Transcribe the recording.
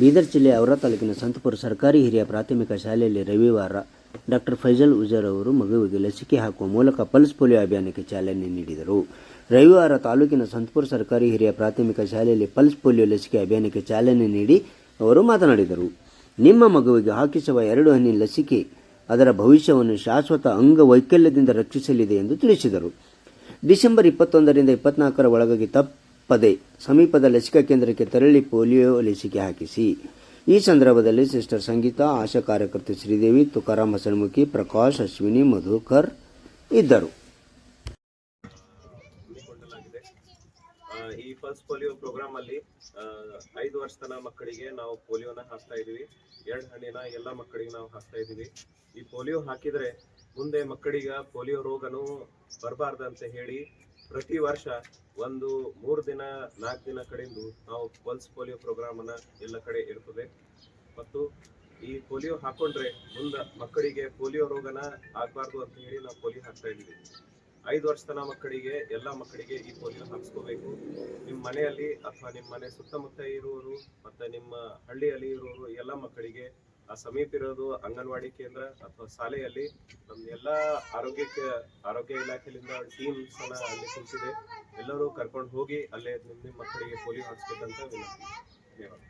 ಬೀದರ್ ಜಿಲ್ಲೆಯ ಅವರ ತಾಲೂಕಿನ ಸಂತಪುರ ಸರ್ಕಾರಿ ಹಿರಿಯ ಪ್ರಾಥಮಿಕ ಶಾಲೆಯಲ್ಲಿ ರವಿವಾರ ಡಾಕ್ಟರ್ ಫೈಜಲ್ ಉಜರ್ ಅವರು ಮಗುವಿಗೆ ಲಸಿಕೆ ಹಾಕುವ ಮೂಲಕ ಪಲ್ಸ್ ಪೋಲಿಯೋ ಅಭಿಯಾನಕ್ಕೆ ಚಾಲನೆ ನೀಡಿದರು. ರವಿವಾರ ತಾಲೂಕಿನ ಸಂತಪುರ ಸರ್ಕಾರಿ ಹಿರಿಯ ಪ್ರಾಥಮಿಕ ಶಾಲೆಯಲ್ಲಿ ಪಲ್ಸ್ ಪೋಲಿಯೋ ಲಸಿಕೆ ಅಭಿಯಾನಕ್ಕೆ ಚಾಲನೆ ನೀಡಿ ಅವರು ಮಾತನಾಡಿದರು. ನಿಮ್ಮ ಮಗುವಿಗೆ ಹಾಕಿಸುವ ಎರಡು ಹನಿ ಲಸಿಕೆ ಅದರ ಭವಿಷ್ಯವನ್ನು ಶಾಶ್ವತ ಅಂಗವೈಕಲ್ಯದಿಂದ ರಕ್ಷಿಸಲಿದೆ ಎಂದು ತಿಳಿಸಿದರು. ಡಿಸೆಂಬರ್ ಇಪ್ಪತ್ತೊಂದರಿಂದ ಇಪ್ಪತ್ನಾಲ್ಕರ ಒಳಗಾಗಿ ತಪ್ಪದೆ ಸಮೀಪದ ಲಸಿಕಾ ಕೇಂದ್ರಕ್ಕೆ ತೆರಳಿ ಪೋಲಿಯೋ ಲಸಿಕೆ ಹಾಕಿಸಿ. ಈ ಸಂದರ್ಭದಲ್ಲಿ ಸಿಸ್ಟರ್ ಸಂಗೀತಾ, ಆಶಾ ಕಾರ್ಯಕರ್ತೆ ಶ್ರೀದೇವಿ ತುಕಾರಾಮ್ ಹಸನ್ಮುಖಿ, ಪ್ರಕಾಶ್, ಅಶ್ವಿನಿ, ಮಧುಕರ್ ಇದ್ದರು. ಈ ಪಲ್ಸ್ ಪೋಲಿಯೋ ಪ್ರೋಗ್ರಾಮ್ ಅಲ್ಲಿ ಐದು ವರ್ಷದ ಮಕ್ಕಳಿಗೆ ನಾವು ಪೋಲಿಯೋನ ಹಾಕ್ತಾ ಇದೀವಿ ಎರಡು ಹಣ್ಣಿನ ಎಲ್ಲ ಮಕ್ಕಳಿಗೆ ನಾವು ಹಾಕ್ತಾ ಇದೀವಿ ಈ ಪೋಲಿಯೋ ಹಾಕಿದ್ರೆ ಮುಂದೆ ಮಕ್ಕಳಿಗ ಪೋಲಿಯೋ ರೋಗನು ಬರಬಾರ್ದಂತ ಹೇಳಿ ಪ್ರತಿ ವರ್ಷ ಒಂದು ಮೂರು ದಿನ, ನಾಲ್ಕು ದಿನ ಕಡೆಯಿಂದ ನಾವು ಪಲ್ಸ್ ಪೋಲಿಯೋ ಪ್ರೋಗ್ರಾಮನ್ನು ಎಲ್ಲ ಕಡೆ ಇರ್ತದೆ ಮತ್ತು ಈ ಪೋಲಿಯೋ ಹಾಕೊಂಡ್ರೆ ಮುಂದೆ ಮಕ್ಕಳಿಗೆ ಪೋಲಿಯೋ ರೋಗನ ಆಗಬಾರ್ದು ಅಂತ ಹೇಳಿ ನಾವು ಪೋಲಿಯೋ ಹಾಕ್ತಾ ಇದ್ದೀವಿ. ಐದು ವರ್ಷ ತನ ಮಕ್ಕಳಿಗೆ, ಎಲ್ಲ ಮಕ್ಕಳಿಗೆ ಈ ಪೋಲಿಯೋ ಹಾಕ್ಸ್ಕೋಬೇಕು. ನಿಮ್ಮ ಮನೆಯಲ್ಲಿ ಅಥವಾ ನಿಮ್ಮ ಮನೆ ಸುತ್ತಮುತ್ತ ಇರುವವರು ಮತ್ತೆ ನಿಮ್ಮ ಹಳ್ಳಿಯಲ್ಲಿ ಇರುವವರು ಎಲ್ಲ ಮಕ್ಕಳಿಗೆ ಆ ಸಮೀಪ ಇರೋದು ಅಂಗನವಾಡಿ ಕೇಂದ್ರ ಅಥವಾ ಶಾಲೆಯಲ್ಲಿ ನಮ್ಮ ಎಲ್ಲ ಆರೋಗ್ಯಕ್ಕೆ, ಆರೋಗ್ಯ ಇಲಾಖೆಯಿಂದ ಟೀಮ್ ಸಹ ಅಲ್ಲಿ ಎಲ್ಲರೂ ಕರ್ಕೊಂಡು ಹೋಗಿ ಅಲ್ಲೇ ನಿಮ್ಮ ನಿಮ್ಮ ಮಕ್ಕಳಿಗೆ ಪೋಲಿಯೋ ಹಾಕ್ಸ್ಬೇಕಂತ ವಿನಂತಿ. ಧನ್ಯವಾದ.